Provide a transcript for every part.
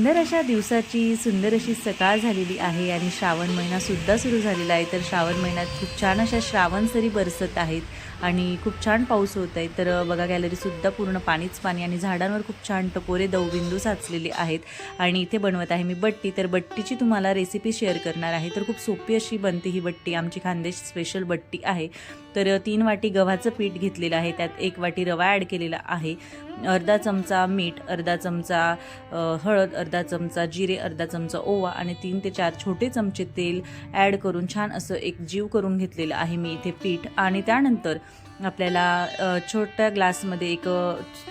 सुंदर अशा दिवसाची सुंदर अशी सकाळ झालेली आहे आणि श्रावण महिनासुद्धा सुरू झालेला आहे. तर श्रावण महिन्यात खूप छान अशा श्रावण सरी बरसत आहेत आणि खूप छान पाऊस होत आहे. तर बघा गॅलरीसुद्धा पूर्ण पाणीच पाणी आणि झाडांवर खूप छान टपोरे दवबिंदू साचलेले आहेत आणि इथे बनवत आहे मी बट्टी. तर बट्टीची तुम्हाला रेसिपी शेअर करणार आहे. तर खूप सोपी अशी बनते ही बट्टी. आमची खानदेश स्पेशल बट्टी आहे. तर तीन वाटी गव्हाचं पीठ घेतलेलं आहे. त्यात एक वाटी रवा ॲड केलेला आहे. अर्धा चमचा मीठ अर्धा चमचा हळद अर्धा चमचा जिरे अर्धा चमचा ओवा आणि तीन ते चार छोटे चमचे तेल ॲड करून छान असं एक जीव करून घेतलेलं आहे मी इथे पीठ. आणि त्यानंतर आपल्याला छोट्या ग्लासमध्ये एक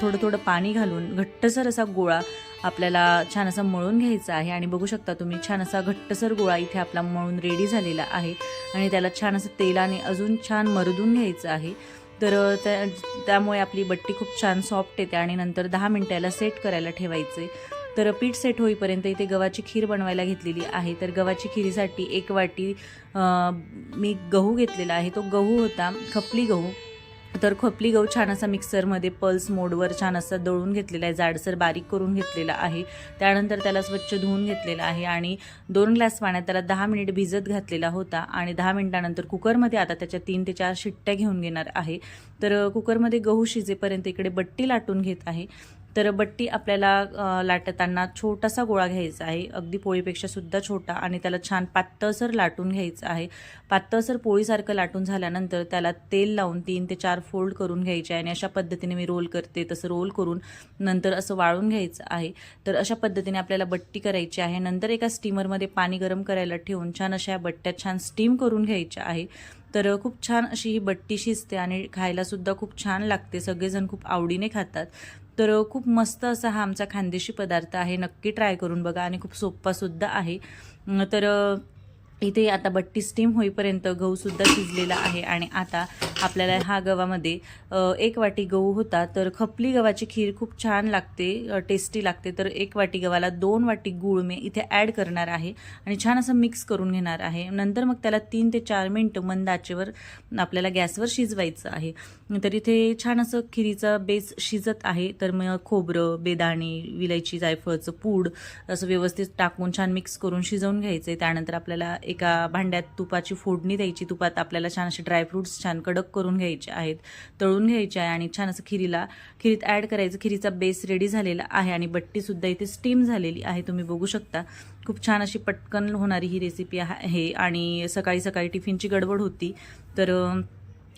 थोडं थोडं पाणी घालून घट्टसर असा गोळा आपल्याला छान असा मळून घ्यायचा आहे. आणि बघू शकता तुम्ही छान असा घट्टसर गोळा इथे आपला मळून रेडी झालेला आहे. आणि त्याला छान असं तेलाने अजून छान मरदून घ्यायचं आहे. तर त्या त्यामुळे आपली बट्टी खूप छान सॉफ्ट येते आणि नंतर दहा मिनटाला सेट करायला ठेवायचे. तर पीठ सेट होईपर्यंत इथे गव्हाची खीर बनवायला घेतलेली आहे. तर गव्हाची खिरीसाठी एक वाटी मी गहू घेतलेला आहे. तो गहू होता खपली गहू. तर खपली गहू छान असा मिक्सरमध्ये पल्स मोडवर छान असा दळून घेतलेला आहे जाडसर बारीक करून घेतलेला आहे. त्यानंतर त्याला स्वच्छ धुवून घेतलेला आहे आणि दोन ग्लास पाण्यात त्याला दहा मिनिट भिजत घातलेला होता आणि दहा मिनिटानंतर कुकरमध्ये आता त्याच्या तीन ते चार शिट्ट्या घेऊन घेणार आहे. तर कुकरमध्ये गहू शिजेपर्यंत इकडे बट्टी लाटून घेत आहे. तर बट्टी आपल्याला लाटताना छोटासा गोळा घ्यायचा आहे. अगदी पोळीपेक्षा सुद्धा छोटा आणि त्याला छान पातळसर लाटून घ्यायचं आहे. पातळसर पोळीसारखं लाटून झाल्यानंतर त्याला तेल लावून तीन ते चार फोल्ड करून घ्यायचे आहे आणि अशा पद्धतीने मी रोल करते तसं रोल करून नंतर असं वाळून घ्यायचं आहे. तर अशा पद्धतीने आपल्याला बट्टी करायची आहे. नंतर एका स्टीमरमध्ये पाणी गरम करायला ठेवून छान अशा या बट्ट्या छान स्टीम करून घ्यायच्या आहे. तर खूप छान अशी ही बट्टी शिजते आणि खायलासुद्धा खूप छान लागते. सगळेजण खूप आवडीने खातात. तर खूप मस्त असा हा आमचा खानदेशी पदार्थ आहे. नक्की ट्राय करून बघा आणि खूप सोप्पासुद्धा आहे. तर इथे आता बट्टी स्टीम होईपर्यंत गहूसुद्धा शिजलेला आहे आणि आता आपल्याला हा गव्हामध्ये एक वाटी गहू होता तर खपली गव्हाची खीर खूप छान लागते टेस्टी लागते तर एक वाटी गव्हाला दोन वाटी गूळ मी इथे ॲड करणार आहे आणि छान असं मिक्स करून घेणार आहे. नंतर मग त्याला तीन ते चार मिनटं मंद आचेवर आपल्याला गॅसवर शिजवायचं आहे. तर इथे छान असं खिरीचा बेस शिजत आहे तर मग खोबरं बेदाणे विलायची जायफळचं पूड असं व्यवस्थित टाकून छान मिक्स करून शिजवून घ्यायचं त्यानंतर आपल्याला एका भांड्यात तुपाची फोडणी द्यायची. तुपात आपल्याला छान असे ड्रायफ्रुट्स छान कडक करून घ्यायचे आहेत. तळून घ्यायचे आहे आणि छान असं खिरीला खिरीत ॲड करायचं. खिरीचा बेस रेडी झालेला आहे आणि बट्टीसुद्धा इथे स्टीम झालेली आहे. तुम्ही बघू शकता. खूप छान अशी पटकन होणारी ही रेसिपी आहे. आणि सकाळी सकाळी टिफिनची गडबड होती. तर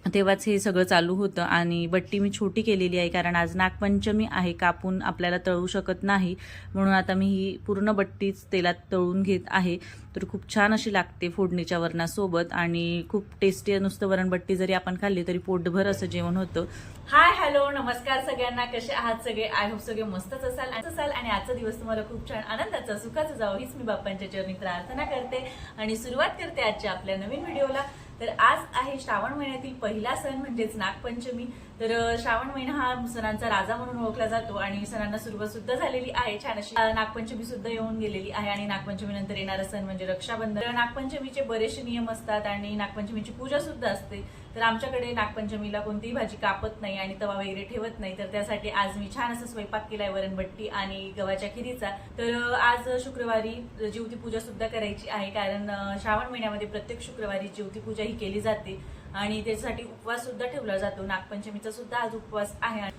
तेव्हाच हे सगळं चालू होतं आणि बट्टी मी छोटी केलेली आहे कारण आज नागपंचमी आहे कापून आपल्याला तळू शकत नाही. म्हणून आता मी ही पूर्ण बट्टीच तेलात तळून घेत आहे. तर खूप छान अशी लागते फोडणीच्या वरणासोबत आणि खूप टेस्टी नुसतं वरणबट्टी जरी आपण खाल्ली तरी पोटभर असं जेवण होतं. हाय हॅलो नमस्कार सगळ्यांना. कसे आहात सगळे? आय होप सगळे मस्तच असाल असाल. आणि आजचा दिवस तुम्हाला खूप छान आनंदाचा सुखाचा जावं. हीच मी बाप्पांच्या चरणी प्रार्थना करते आणि सुरुवात करते आजच्या आपल्या नवीन व्हिडिओला तर आज आहे श्रावण महिन्यातील पहिला सण म्हणजेच नागपंचमी. तर श्रावण महिना हा सणांचा राजा म्हणून ओळखला जातो आणि सणांना सुरुवात सुद्धा झालेली आहे. छान अशी नागपंचमी सुद्धा येऊन गेलेली आहे आणि नागपंचमी नंतर येणारा सण म्हणजे रक्षाबंधन. तर नागपंचमीचे बरेचसे नियम असतात आणि नागपंचमीची पूजा सुद्धा असते. तर आमच्याकडे नागपंचमीला कोणतीही भाजी कापत नाही आणि तवा वगैरे ठेवत नाही. तर त्यासाठी आज मी छान असं स्वयंपाक केलाय वरणबट्टी आणि गव्हाच्या खिरीचा. तर आज शुक्रवारी ज्योती पूजा सुद्धा करायची आहे. कारण श्रावण महिन्यामध्ये प्रत्येक शुक्रवारी ज्योती पूजा ही केली जाते. आणि त्याच्यासाठी उपवास सुद्धा ठेवला जातो. नागपंचमीचा सुद्धा आज उपवास आहे.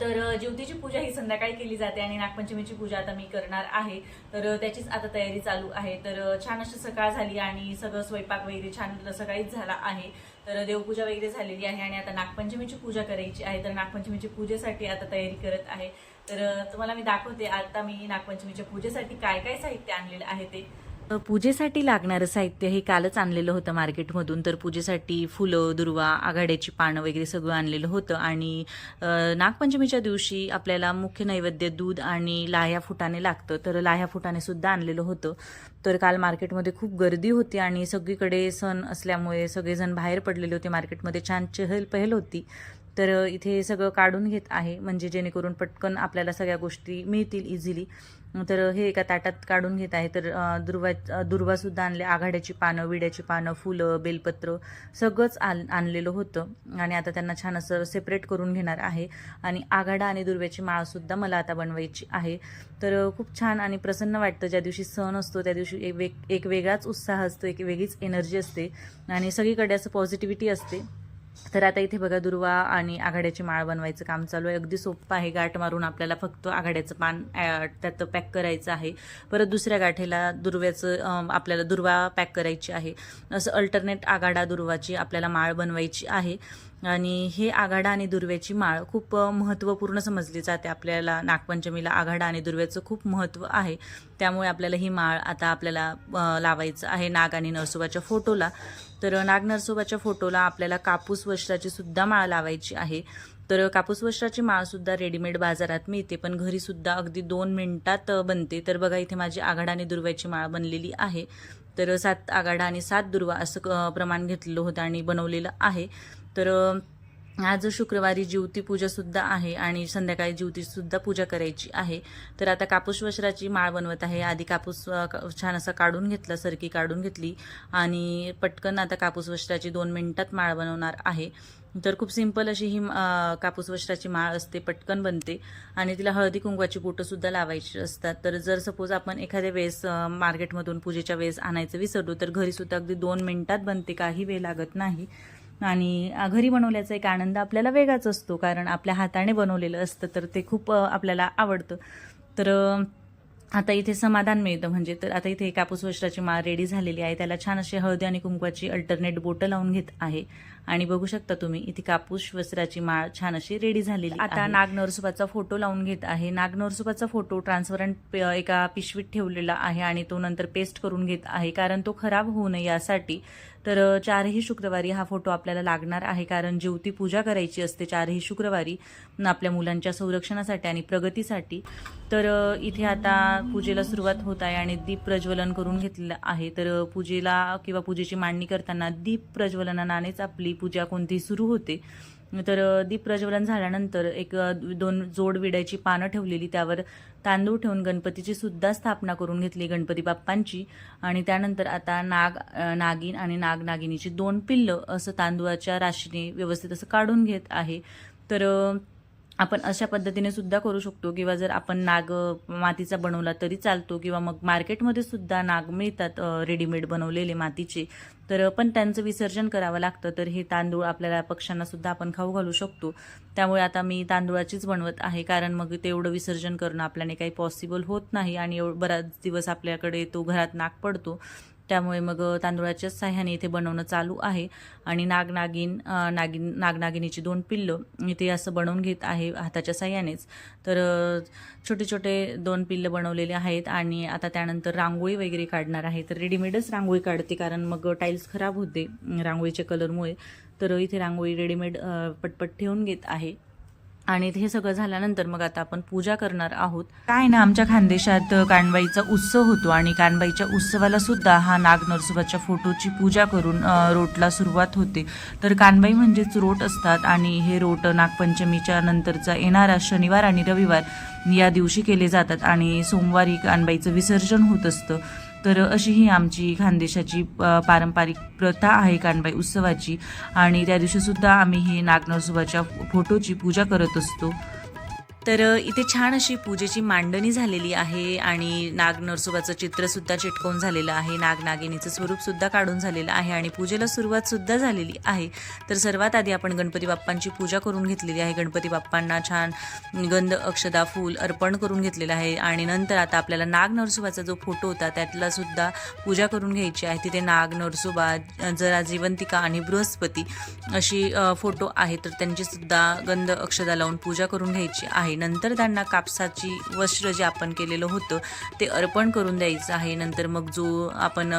तर ज्योतीची पूजा ही संध्याकाळी केली जाते आणि नागपंचमीची पूजा आता मी करणार आहे. तर त्याचीच आता तयारी चालू आहे. तर छान अशी सकाळ झाली आणि सगळं स्वयंपाक वगैरे छान सकाळीच झाला आहे. तर देवपूजा वगैरे झालेली आहे आणि आता नागपंचमीची पूजा करायची आहे. तर नागपंचमीची पूजेसाठी आता तयारी करत आहे. तर तुम्हाला मी दाखवते आता मी नागपंचमीच्या पूजेसाठी काय काय साहित्य आणलेलं आहे ते. पूजेसाठी लागणारं साहित्य हे कालच आणलेलं होतं मार्केटमधून. तर पूजेसाठी फुलं दुर्वा आघाड्याची पानं वगैरे सगळं आणलेलं होतं. आणि नागपंचमीच्या दिवशी आपल्याला मुख्य नैवेद्य दूध आणि लाह्या फुटाने लागतं. तर लाह्या फुटाने सुद्धा आणलेलं होतं. तर काल मार्केटमध्ये खूप गर्दी होती आणि सगळीकडे सण असल्यामुळे सगळेजण बाहेर पडलेले होते. मार्केटमध्ये छान चहल पहल होती. तर इथे सगळं काढून घेत आहे. म्हणजे जेणेकरून पटकन आपल्याला सगळ्या गोष्टी मिळतील इझिली तर हे एका ताटात काढून घेत आहे. तर दुर्वा दुर्वासुद्धा आणले. आघाड्याची पानं विड्याची पानं फुलं बेलपत्र सगळंच आण आणलेलं होतं. आणि आता त्यांना छान असं सेपरेट करून घेणार आहे. आणि आघाडा आणि दुर्व्याची माळसुद्धा मला आता बनवायची आहे. तर खूप छान आणि प्रसन्न वाटतं. ज्या दिवशी सण असतो त्या दिवशी एक वेग एक वेगळाच उत्साह असतो. एक वेगळीच एनर्जी असते. आणि सगळीकडे असं पॉझिटिव्हिटी असते. तर आता इथे बघा दुर्वा आणि आघाड्याची माळ बनवायचं काम चालू आहे. अगदी सोपं आहे गाठ मारून आपल्याला फक्त आघाड्याचं पान त्यात पॅक करायचं आहे. परत दुसऱ्या गाठीला दुर्व्याचं आपल्याला दुर्वा पॅक करायची आहे. असं अल्टरनेट आघाडा दुर्वाची आपल्याला माळ बनवायची आहे. आणि हे आघाडा आणि दुर्व्याची माळ खूप महत्त्वपूर्ण समजली जाते. आपल्याला नागपंचमीला आघाडा आणि दुर्व्याचं खूप महत्त्व आहे. त्यामुळे आपल्याला ही माळ आता आपल्याला लावायचं आहे नाग आणि नरसोबाच्या फोटोला. तर नाग नरसोबाच्या फोटोला आपल्याला कापूस वस्त्राची सुद्धा माळ लावायची आहे. तर कापूस वस्त्राची माळसुद्धा रेडीमेड बाजारात मिळते पण घरीसुद्धा अगदी दोन मिनिटात बनते. तर बघा इथे माझी आघाडा आणि दुर्व्याची माळ बनलेली आहे. तर सात आघाडा आणि सात दुर्वा असं प्रमाण घेतलेलं होतं आणि बनवलेलं आहे. तर आज शुक्रवारी ज्योती पूजासुद्धा आहे आणि संध्याकाळी ज्योतीसुद्धा पूजा करायची आहे. तर आता कापूस वस्त्राची माळ बनवत आहे. आधी कापूस छान असा काढून घेतला सरकी काढून घेतली आणि पटकन आता कापूस वस्त्राची दोन मिनिटात माळ बनवणार आहे. तर खूप सिंपल अशी ही कापूस वस्त्राची माळ असते पटकन बनते आणि तिला हळदी कुंकवाची बोटंसुद्धा लावायची असतात. तर जर सपोज आपण एखाद्या वेळेस मार्केटमधून पूजेच्या वेळेस आणायचं विसरलो तर घरीसुद्धा अगदी दोन मिनिटात बनते काही वेळ लागत नाही. आणि घरी बनवल्याचा एक आनंद आपल्याला वेगळाच असतो कारण आपल्या हाताने बनवलेलं असतं तर ते खूप आपल्याला आवडतं. तर आता इथे समाधान मिळतं म्हणजे तर आता इथे कापूस वस्त्राची माळ रेडी झालेली आहे. त्याला छान अशी हळदी आणि कुंकवाची अल्टरनेट बोटं लावून घेत आहे. आणि बघू शकता तुम्ही इथे कापूस वस्त्राची माळ छान अशी रेडी झालेली आता नाग नरसोबाचा फोटो लावून घेत आहे. नाग नरसोबाचा फोटो ट्रान्सपरंट एका पिशवीत ठेवलेला आहे आणि तो नंतर पेस्ट करून घेत आहे. कारण तो खराब होऊ नये यासाठी तर चारही शुक्रवारी हा फोटो आपल्याला लागणार आहे. कारण ज्योती पूजा करायची असते चारही शुक्रवारी आपल्या मुलांच्या संरक्षणासाठी आणि प्रगतीसाठी. तर इथे आता पूजेला सुरुवात होत आहे आणि दीप प्रज्वलन करून घेतलेलं आहे. तर पूजेला किंवा पूजेची मांडणी करताना दीप प्रज्वलनानेच आपली पूजा कोणती सुरू होते. तर अ, दीप प्रज्वलन झाल्यानंतर एक दोन जोड विड्याची पानं ठेवलेली त्यावर तांदूळ ठेवून गणपतीची सुद्धा स्थापना करून घेतली गणपती बाप्पांची. आणि त्यानंतर आता नाग नागिन आणि नाग नागिनीची दोन पिल्लं असं तांदूळाच्या राशीने व्यवस्थित असं काढून घेत आहे. तर आपण अशा पद्धतीने सुद्धा करू शकतो किंवा जर आपण नाग मातीचा बनवला तरी चालतो किंवा मग मार्केटमध्ये सुद्धा नाग मिळतात रेडीमेड बनवलेले मातीचे. तर पण त्यांचं विसर्जन करावं लागतं तर हे तांदूळ आपल्याला पक्ष्यांना सुद्धा आपण खाऊ घालू शकतो. त्यामुळे आता मी तांदूळाचीच बनवत आहे कारण मग तेवढं विसर्जन करणं आपल्याने काही पॉसिबल होत नाही आणि एव बराच दिवस आपल्याकडे तो घरात नाग पडतो. त्यामुळे मग तांदुळाच्याच साह्याने इथे बनवणं चालू आहे. आणि नागनागिन नागिन नागनागिनीची दोन पिल्लं इथे असं बनवून घेत आहे हाताच्या साह्यानेच. तर छोटे छोटे दोन पिल्लं बनवलेले आहेत आणि आता त्यानंतर रांगोळी वगैरे काढणार आहे. तर रेडीमेडच रांगोळी काढते कारण मग टाईल्स खराब होते रांगोळीच्या कलरमुळे. तर इथे रांगोळी रेडीमेड पटपट ठेवून घेत आहे. आणि हे सगळं झाल्यानंतर मग आता आपण पूजा करणार आहोत. काय ना आमच्या खानदेशात कानबाईचा उत्सव होतो आणि कानबाईच्या उत्सवाला सुद्धा हा नाग नरसोबाच्या फोटोची पूजा करून रोटला सुरुवात होते. तर कानबाई म्हणजेच रोट असतात आणि हे रोट नागपंचमीच्या नंतरचा येणारा शनिवार आणि रविवार या दिवशी केले जातात आणि सोमवारी कानबाईचं विसर्जन होत असतं. तर अशी ही आमची खानदेशाची पारंपरिक प्रथा आहे कानबाई उत्सवाची. आणि त्या दिवशीसुद्धा आम्ही ही नागनरसोबाच्या फोटोची पूजा करत असतो. तर इथे छान अशी पूजेची मांडणी झालेली आहे आणि नाग नरसोबाचं चित्रसुद्धा चिटकवून झालेलं आहे. नाग नागिनीचं स्वरूपसुद्धा काढून झालेलं आहे आणि पूजेला सुरुवातसुद्धा झालेली आहे. तर सर्वात आधी आपण गणपती बाप्पांची पूजा करून घेतलेली आहे. गणपती बाप्पांना छान गंध अक्षदा फूल अर्पण करून घेतलेलं आहे आणि नंतर आता आपल्याला नाग नरसोबाचा जो फोटो होता त्यातला सुद्धा पूजा करून घ्यायची आहे. तिथे नाग नरसोबा जरा जीवंतिका आणि बृहस्पती अशी फोटो आहे तर त्यांची सुद्धा गंध अक्षदा लावून पूजा करून घ्यायची आहे. नंतर त्यांना कापसाची वस्त्र जे आपण केलेलं होतं ते अर्पण करून द्यायचं आहे. नंतर मग जो आपण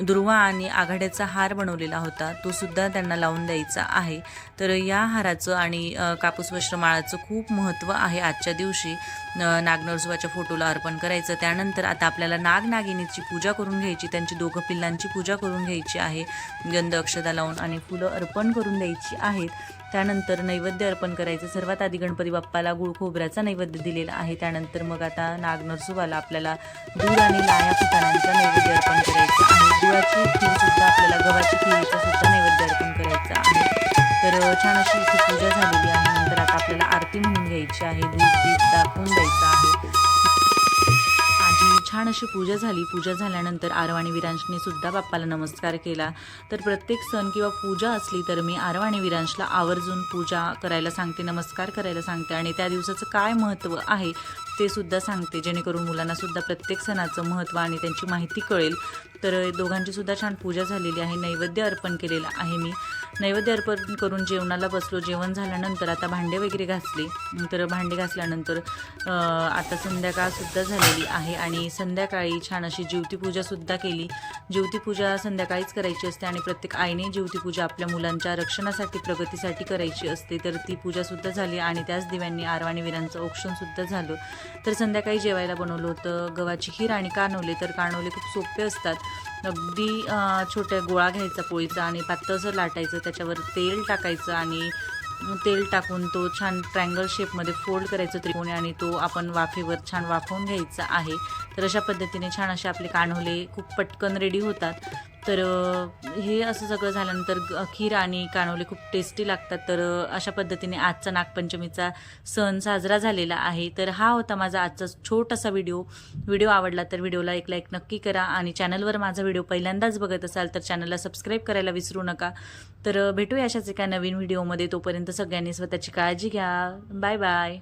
दुर्वा आणि आघाड्याचा हार बनवलेला होता तो सुद्धा त्यांना लावून द्यायचा आहे. तर या हाराचं आणि कापूस कापूस वस्त्रमाळाचं खूप महत्त्व आहे. आजच्या दिवशी नागनरसोबाच्या फोटोला अर्पण करायचं. त्यानंतर आता आपल्याला नागनागिनीची पूजा करून घ्यायची त्यांची दोघं पिल्लांची पूजा करून घ्यायची आहे. गंध अक्षदा लावून आणि फुलं अर्पण करून द्यायची आहेत. त्यानंतर नैवेद्य अर्पण करायचं. सर्वात आधी गणपती बाप्पाला गुळ खोबऱ्याचा नैवेद्य दिलेला आहे. त्यानंतर मग आता नाग नरसोबाला आपल्याला दूध आणि लाया फुटाण्यांचा नैवेद्य अर्पण करायचं आहे. गुळाची खीरसुद्धा आपल्याला गव्हाची खीरचा सुद्धा नैवेद्य अर्पण करायचा आहे. तर छान अशी इथे पूजा झालेली आहे. नंतर आता आपल्याला आरती म्हणून घ्यायची आहे. दूध दीप दाखवून द्यायचं आहे. छान अशी पूजा झाली. पूजा झाल्यानंतर आरवाणी विरांशने सुद्धा बाप्पाला नमस्कार केला. तर प्रत्येक सण किंवा पूजा असली तर मी आरवाणी विरांशला आवर्जून पूजा करायला सांगते नमस्कार करायला सांगते. आणि त्या दिवसाचं काय महत्त्व आहे ते सुद्धा सांगते जेणेकरून मुलांना सुद्धा प्रत्येक सणाचं महत्त्व आणि त्यांची माहिती कळेल. तर दोघांची सुद्धा छान पूजा झालेली आहे. नैवेद्य अर्पण केलेलं आहे मी. नैवेद्य अर्पण करून जेवणाला बसलो. जेवण झाल्यानंतर आता भांडे वगैरे घासले. तर भांडे घासल्यानंतर आता संध्याकाळसुद्धा झालेली आहे आणि संध्याकाळी छान अशी ज्योतिपूजासुद्धा केली. ज्योतिपूजा संध्याकाळीच करायची असते आणि प्रत्येक आईने ज्योतिपूजा आपल्या मुलांच्या रक्षणासाठी प्रगतीसाठी करायची असते. तर ती पूजासुद्धा झाली आणि त्याच दिव्यांनी आरवाणी वीरांचं औक्षणसुद्धा झालं. तर संध्याकाळी जेवायला बनवलं होतं. गव्हाची खीर आणि कानवले तर कानवले खूप सोपे असतात. अगदी छोट्या गोळा घ्यायचा पोळीचा आणि पातळसर लाटायचं. त्याच्यावर तेल टाकायचं आणि तेल टाकून तो छान ट्रँगल शेपमध्ये फोल्ड करायचं त्रिकोणी आणि तो आपण वाफेवर छान वाफवून घ्यायचा आहे. तर अशा पद्धतीने छान असे आपले कान्होले खूप पटकन रेडी होतात. तर हे असं सगळं झाल्यानंतर ग- खीर आणि कानवले खूप टेस्टी लागतात. तर अशा पद्धतीने आजचा नागपंचमीचा सण साजरा झालेला आहे. तर हा होता माझा आजचा छोटासा व्हिडिओ. व्हिडिओ आवडला तर व्हिडिओला एक लाईक नक्की करा आणि चॅनलवर माझा व्हिडिओ पहिल्यांदाच बघत असाल तर चॅनलला सबस्क्राईब करायला विसरू नका. तर भेटूया अशाच एका नवीन व्हिडिओमध्ये. तोपर्यंत सगळ्यांनी स्वतःची काळजी घ्या. Bye bye